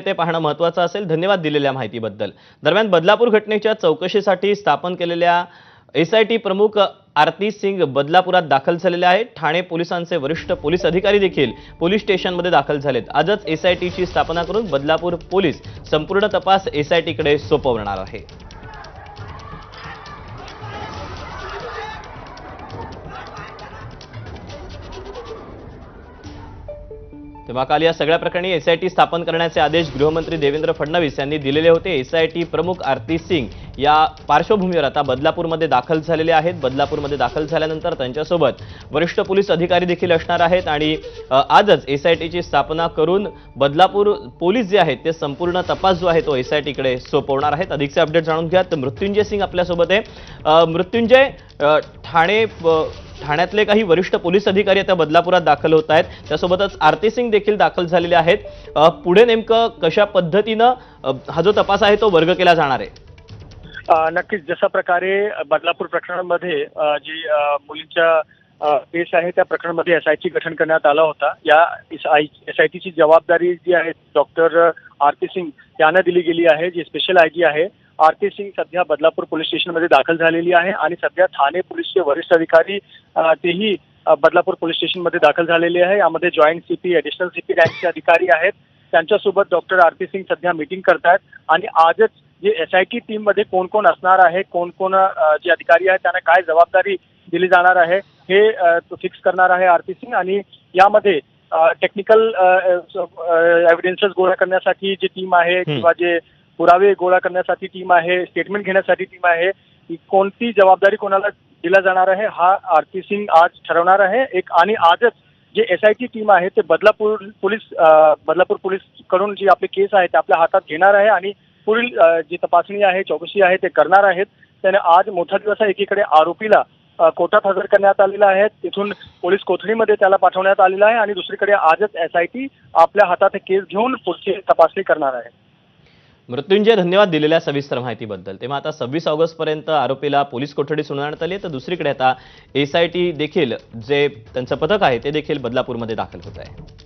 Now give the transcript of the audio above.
ते पाहणं महत्वाचं असेल. धन्यवाद दिलेल्या माहितीबद्दल. दरम्यान बदलापूर घटनेच्या चौकशीसाठी स्थापन केलेल्या एस आय टी प्रमुख आरती सिंग बदलापुरात दाखल झालेले आहेत. ठाणे पोलिसांचे वरिष्ठ पोलीस अधिकारी देखील पोलीस स्टेशनमध्ये दाखल झालेत. आजच एस आय टीची स्थापना करून बदलापूर पोलीस संपूर्ण तपास एस आय टीकडे सोपवणार आहे. तेव्हा काल या सगळ्या प्रकरणी एसआयटी स्थापन करण्याचे आदेश गृहमंत्री देवेंद्र फडणवीस यांनी दिलेले होते. एसआयटी प्रमुख आरती सिंग या पार्श्वभूमीवर आता बदलापूरमध्ये दाखल झालेले आहेत. बदलापूरमध्ये दाखल झाल्यानंतर त्यांच्यासोबत वरिष्ठ पोलीस अधिकारी देखील असणार आहेत आणि आजच एसआयटीची स्थापना करून बदलापूर पोलीस जे आहेत ते संपूर्ण तपास जो आहे तो एसआयटीकडे सोपवणार आहेत. अधिकचे अपडेट जाणून घ्या तर मृत्युंजय सिंग आपल्यासोबत आहे. मृत्युंजय ठाणे ठाण्यातले काही वरिष्ठ पोलीस अधिकारी आता बदलापुरात दाखल होत आहेत. त्यासोबतच आरती सिंग देखील दाखल झालेले आहेत. पुढे नेमकं कशा पद्धतीनं हा जो तपास आहे तो वर्ग केला जाणार आहे? नक्कीच. जशा प्रकारे बदलापूर प्रकरणामध्ये जी मुलींच्या केस आहे त्या प्रकरणामध्ये एस आय टी गठन करण्यात आला होता. या एस आय एस आय टीची जबाबदारी जी आहे डॉक्टर आरती सिंग यांना दिली गेली आहे जी स्पेशल आय जी आहे. आरती सिंग सध्या बदलापूर पोलीस स्टेशनमध्ये दाखल झालेली आहे आणि सध्या ठाणे पोलीसचे वरिष्ठ अधिकारी तेही बदलापूर पोलीस स्टेशनमध्ये दाखल झालेले आहे. यामध्ये जॉईंट सीपी ऍडिशनल सीपी रँकचे अधिकारी आहेत. त्यांच्यासोबत डॉक्टर आरती सिंग सध्या मीटिंग करतायत. आणि आजच जे एस आय टी टीममध्ये कोण कोण असणार आहे कोण कोण जे अधिकारी आहेत त्यांना काय जबाबदारी दिली जाणार आहे हे फिक्स करणार आहे आरती सिंग. आणि यामध्ये टेक्निकल एव्हिडन्सेस गोळा करण्यासाठी जी टीम आहे किंवा जे पुरावे गोळा करण्यासाठी टीम आहे स्टेटमेंट घेण्यासाठी टीम आहे कोणती जबाबदारी कोणाला दिला जाणार आहे हा आरती सिंग आज ठरवणार आहे. एक आणि आजच जे एस आय टी टीम आहे ते बदलापूर पोलीस बदलापूर पोलीसकडून जी आपली केस आहे ते आपल्या हातात घेणार आहे आणि पुढील जी तपासणी आहे चौकशी आहे ते करणार आहेत. त्याने आज मोठा दिवस आहे एकीकडे आरोपीला कोर्टात हजर करण्यात आलेला आहे तिथून पोलीस कोठडीमध्ये त्याला पाठवण्यात आलेला आहे आणि दुसरीकडे आजच एस आय टी आपल्या हातात केस घेऊन पुढची तपासणी करणार आहे. मृत्युंजय धन्यवाद दिलेल्या सविस्तर माहितीबद्दल. तेव्हा आता सव्वीस ऑगस्टपर्यंत आरोपीला पोलीस कोठडी सुनावण्यात आली तर दुसरीकडे आता एस आय टी देखील जे त्यांचं पथक आहे ते देखील बदलापूरमध्ये दाखल होत आहे.